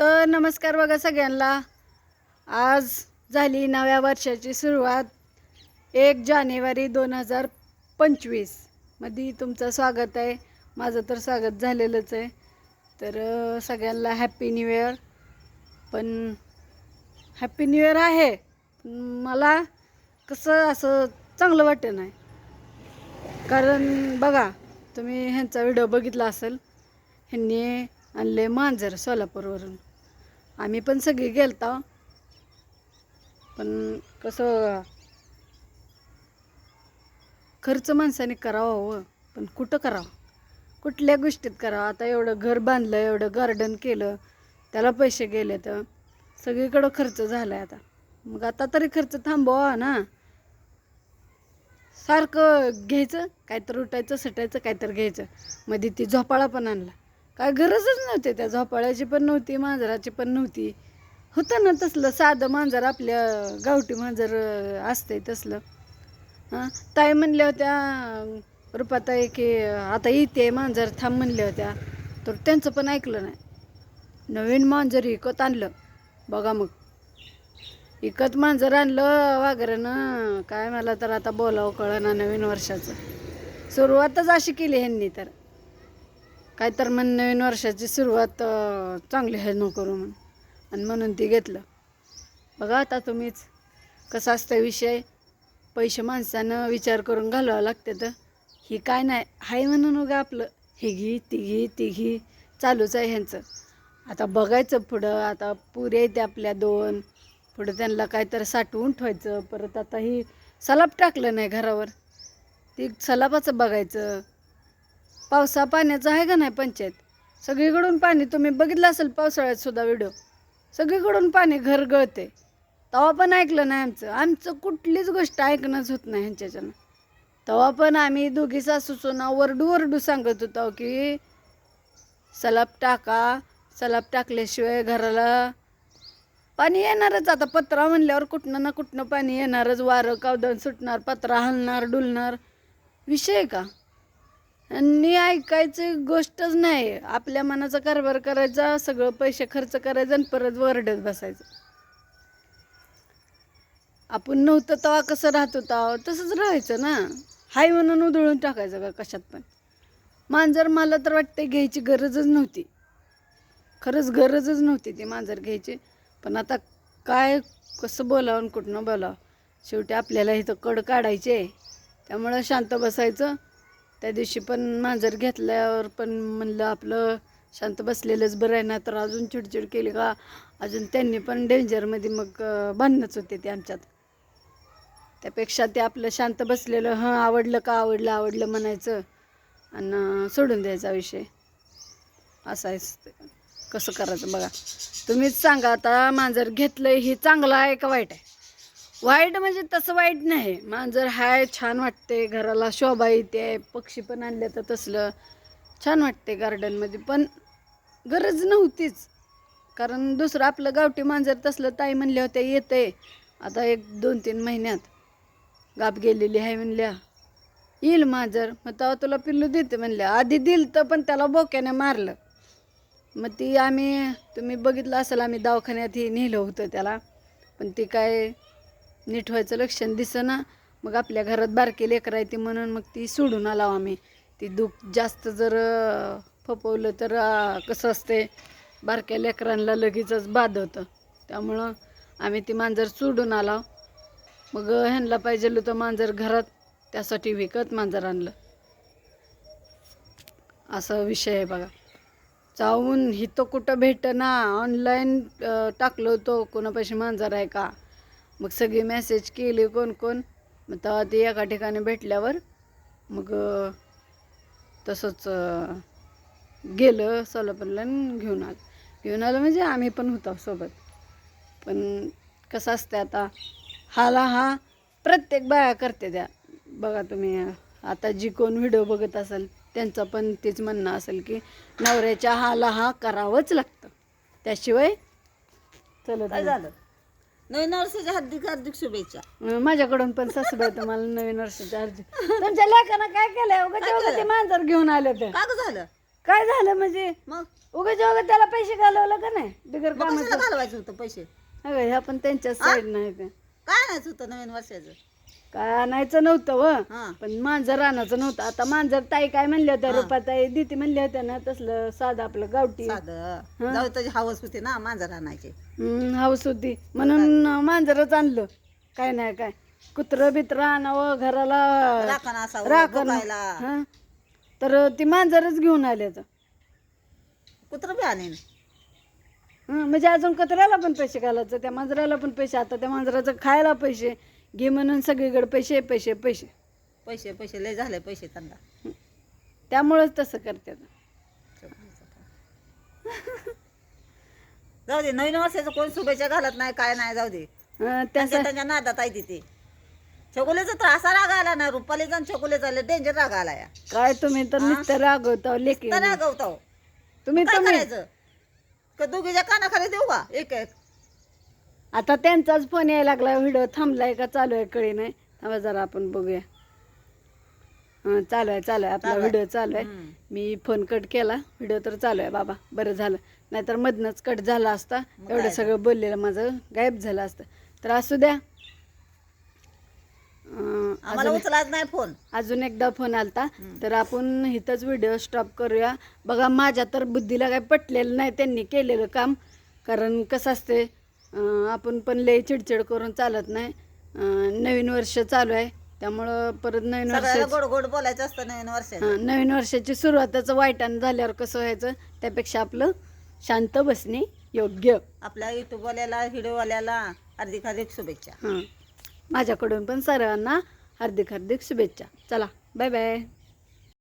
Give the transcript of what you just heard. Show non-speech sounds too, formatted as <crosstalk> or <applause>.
तर नमस्कार बघा सगळ्यांना. आज झाली नव्या वर्षाची सुरुवात एक जानेवारी दोन हजार पंचवीसमध्ये तुमचं स्वागत आहे. माझं तर स्वागत झालेलंच आहे. तर सगळ्यांना हॅप्पी न्यू इयर पण हॅप्पी न्यू इयर आहे. पण मला कसं असं चांगलं वाटत नाही. कारण बघा तुम्ही ह्यांचा व्हिडिओ बघितला असेल. ह्यांनी आणले मांजर सोलापूरवरून. आम्ही पण सगळी गेलता. पण कसं खर्च माणसाने करावा हो पण कुठं करावं? कुठल्या गोष्टीत करावं? आता एवढं घर बांधलं एवढं गार्डन केलं त्याला पैसे गेले तर सगळीकडं खर्च झाला आहे आता. मग आता तरी खर्च थांबवा ना. सारखं घ्यायचं काहीतरी उठायचं सटायचं काहीतरी घ्यायचं. मध्ये ती झोपाळा पण आणला. काय गरजच नव्हती त्या झोपाळ्याची पण नव्हती मांजराची पण नव्हती. होतं ना तसलं साधं मांजर आपल्या गावठी मांजर अं, असतंय तसलं. हां ताई म्हणल्या होत्या रुपाताई की आता येते मांजर थांब म्हणल्या होत्या. तर त्यांचं पण ऐकलं नाही. नवीन मांजर विकत आणलं. बघा मग. विकत मांजर आणलं वाघरानं. काय मला तर आता बोलावं कळना नवीन वर्षाचं. सुरुवातच अशी केली ह्यांनी तर. काय तर म्हण नवीन वर्षाची सुरुवात चांगली आहे न करू म्हणून. आणि म्हणून ती घेतलं. बघा आता तुम्हीच कसं असतं विषय. पैसे माणसानं विचार करून घालवावं लागते तर. ही काय नाही हाय म्हणून उगा आपलं. हे घी तिघी तिघी चालूच आहे ह्यांचं. आता बघायचं पुढं. आता पुरे येते आपल्या दोन. पुढं त्यांना काहीतरी साठवून ठेवायचं. परत आता ही सलाप टाकलं नाही घरावर. ती सलापाचं बघायचं. पावसा पाण्याचं आहे का नाही पंचायत? सगळीकडून पाणी तुम्ही बघितलं असेल पावसाळ्यात सुद्धा व्हिडिओ सगळीकडून पाणी घर गळते तेव्हा पण ऐकलं नाही आमचं. आमचं कुठलीच गोष्ट ऐकणंच होत नाही ह्यांच्याच्यानं तेव्हा पण आम्ही दोघी सासू सोना वरडू वरडू सांगत होतो की सलाप टाका सलाप टाकल्याशिवाय घराला पाणी येणारच. आता पत्रा म्हणल्यावर कुठनं ना कुठनं पाणी येणारच. वारं कावदन सुटणार पत्रा हलणार डुलणार. विषय आहे का? आणि ऐकायची गोष्टच नाही. आपल्या मनाचा कारभार करायचा सगळं पैसे खर्च करायचं आणि परत वरडत बसायचं. आपण नव्हतं तेव्हा कसं राहत होता? तसंच राहायचं ना. हाय म्हणून उधळून टाकायचं का कशात पण? मांजर मला तर वाटते घ्यायची गरजच नव्हती. खरंच गरजच नव्हती ती मांजर घ्यायची. पण आता काय कसं बोलावं आणि कुठनं बोलावं? शेवटी आपल्याला इथं कड काढायचे. त्यामुळं शांत बसायचं. त्या दिवशी पण मांजर घेतल्यावर पण म्हणलं आपलं शांत बसलेलंच बरं आहे ना तर अजून चिडचिड केली का? अजून त्यांनी पण डेंजरमध्ये मग अं, भांडणंच होते ते आमच्यात. त्यापेक्षा ते आपलं शांत बसलेलं हं आवडलं का आवडलं आवडलं म्हणायचं आणि सोडून द्यायचा विषय. असा ते. कसं करायचं बघा. तुम्हीच सांगा आता मांजर घेतलं हे चांगलं आहे का वाईट आहे? वाईट म्हणजे तसं वाईट नाही. मांजर हाय छान वाटते घराला शोभा येते पक्षी पण आणले तर तसलं छान वाटते गार्डनमध्ये पण गरज नव्हतीच. कारण दुसरं आपलं गावठी मांजर तसलं ताई म्हणल्या होत्या येते आता एक दोन तीन महिन्यात गाप गेलेली आहे म्हणल्या. येईल मांजर. मग तेव्हा तुला पिल्लू देते म्हणल्या. आधी दिल तर पण त्याला बोक्याने मारलं. मग ती आम्ही तुम्ही बघितलं असेल आम्ही दवाखान्यात ही नेलं होतं त्याला. पण ती काय नीट व्हायचं लक्षण दिसना. मग आपल्या घरात बारकी लेकरं आहे ती म्हणून मग ती सोडून आलाव आम्ही. ती दुःख जास्त जर फपवलं तर कसं असते बारक्या लेकरांना लगेचच बाद होतं. त्यामुळं आम्ही ती मांजर सोडून आलाव मग ह्यांना पाहिजे होतं मांजर घरात त्यासाठी विकत मांजर आणलं. असा विषय आहे बघा. जाऊन हिथं कुठं भेटना ऑनलाईन टाकलं होतं कोणापाशी मांजर आहे का? मग सगळी मेसेज केली कोण कोण? मग तेव्हा ते एका ठिकाणी भेटल्यावर मग तसंच गेलं सोलापूरला घेऊन आलं. घेऊन आलं म्हणजे आम्ही पण होतो सोबत. पण कसं असते आता हाला हा प्रत्येक बाया करते त्या. बघा तुम्ही आता जी कोण व्हिडिओ बघत असेल त्यांचं पण तेच म्हणणं असेल की नवऱ्याच्या हाला हा करावंच लागतं. त्याशिवाय काय नाही. झालं? नवीन वर्षाच्या हार्दिक हार्दिक शुभेच्छा. माझ्याकडून पण सासूबाई तुम्हाला नवीन वर्षाच्या अर्ज तुमच्या लेखानं काय केलंय? उगाच्या उगा ते मांजर घेऊन आले तर का ग झालं? काय झालं म्हणजे? मग? उगाच्या उगा त्याला पैसे घालवलं का नाही? बिगर मग कशाला कामाचं? घालवायचं होतं पैसे? अगं ह्या पण त्यांच्या साईड नाही काय आणायचं होतं नवीन वर्षाचं? काय आणायचं नव्हतं व. हा. पण मांजर आणायचं नव्हतं. आता मांजर ताई काय म्हणल्या होत्या? रुपाताई दिती म्हणल्या होत्या ना तसलं साधं आपलं गावठी. साधं. जाऊ त्याची हवस होती ना मांजर आणायची. हम्म, हाऊस होती. म्हणून मांजरच आणलं. काय नाही काय. कुत्रं बित्र आणावं घराला. राखण असावं राखण. बघायला. हं. तर ती मांजरच घेऊन आले आता. कुत्र बी आणेन. हं, म्हणजे अजून कचऱ्याला पण पैसे घालायचं त्या मांजराला पण पैसे. आता त्या मांजराचं खायला पैसे. घे म्हणून सगळीकडे पैसे पैसे पैसे. पैसे पैसे लय झाले पैसे त्यांना. त्यामुळंच तसं करते <laughs> जाऊ दे नवीन वर्षाचं कोण शुभेच्छा घालत नाही काय नाही जाऊ दे. त्यांच्या त्याचा त्यांच्या नादात आहे तिथे छकुलेचा तर असा राग आला ना रुपालीचा आणि छकुलेचा लय डेंजर राग आला या. काय तुम्ही तर नुसतं रागवता तर रागवतो तुम्ही काय तुम्ही करायचं? का दोघीच्या कानाखाली देऊ का? एक एक. आता त्यांचाच फोन यायला लागला व्हिडिओ थांबलाय का चालू आहे कळी नाही. थांबा जरा आपण बघूया. हां चालू आहे चालू आहे. आपला. व्हिडिओ चालू आहे. मी फोन कट केला. व्हिडिओ तर चालू आहे बाबा. बरं झालं. नाहीतर मधनंच कट झाला असता. एवढं सगळं बोललेलं माझं गायब झालं असतं. तर असू द्या. अं, आम्हाला उचलाच नाही फोन. अजून एकदा फोन आलता. तर आपण इथंच व्हिडिओ स्टॉप करूया. बघा माझ्या तर बुद्धीला काही पटलेलं नाही त्यांनी केलेलं काम. कारण कसं असते आपण पण लय चिडचिड करून चालत नाही. नवीन वर्ष चालू आहे. त्यामुळं परत नवीन सगळ्याला वर्ष गोड गोड बोलायचं असतं नवीन वर्षात नवीन वर्षाची सुरुवातच वाईटानं झाल्यावर कसं व्हायचं? त्यापेक्षा आपलं शांत बसणे योग्य. आपल्या युट्यूबवाल्याला व्हिडिओवाल्याला हार्दिक हार्दिक शुभेच्छा. हां. माझ्याकडून पण सर्वांना हार्दिक हार्दिक शुभेच्छा. चला बाय बाय.